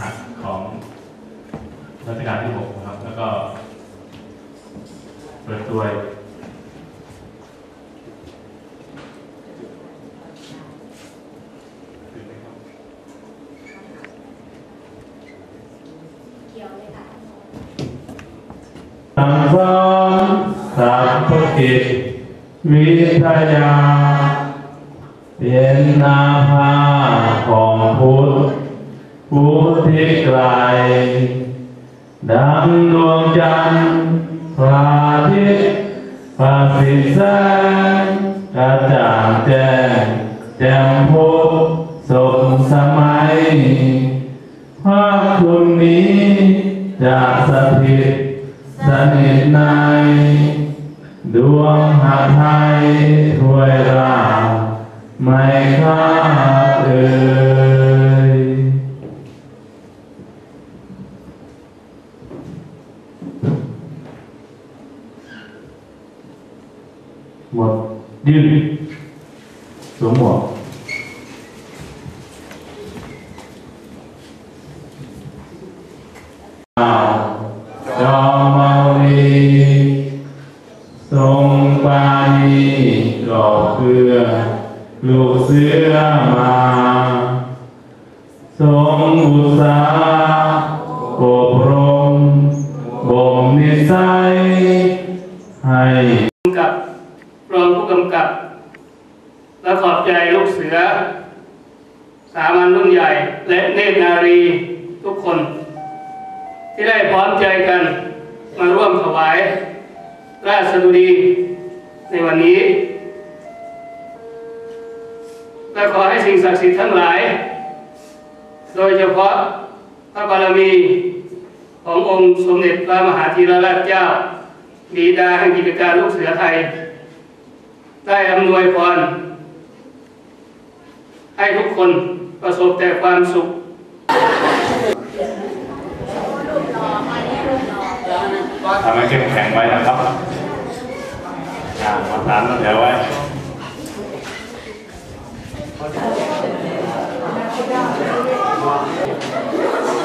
หัสของรัชกาลที่หกนะครับ แล้วก็เปิดตัวตื่นไหมครับเขียสังสอนสัพพกิจวิทยา เป็นนาภาของพุทธ ทธิไกล ดังดวงจันทร์พระอาทิตย์พระสิแสงกระจ่างแจ้งแจ่มโพสมสมัยภาคคุณนี้จะสถิตสนิทใน ดวงหาไทย หมดยืนสวมหมวกจอมวีทรงปานีก่อเพื่อลูกเสือมาทรงอุตสาอบรมบ่มนิสัยให้ กำกับ และขอบใจลูกเสือ สามัญรุ่นใหญ่ และเนตรนารีทุกคน ที่ได้พร้อมใจกันมาร่วมถวาย ราชดุดีในวันนี้และขอให้สิ่งศักดิ์สิทธิ์ทั้งหลาย โดยเฉพาะพระบารมีขององค์สมเด็จพระมหาธีรราชเจ้า บิดาแห่งกิจการลูกเสือไทย ได้อำนวยพรให้ทุกคนประสบแต่ความสุขทำให้เข้มแข็งไว้นะครับอ่ามาทานเดี๋ยวไว้ข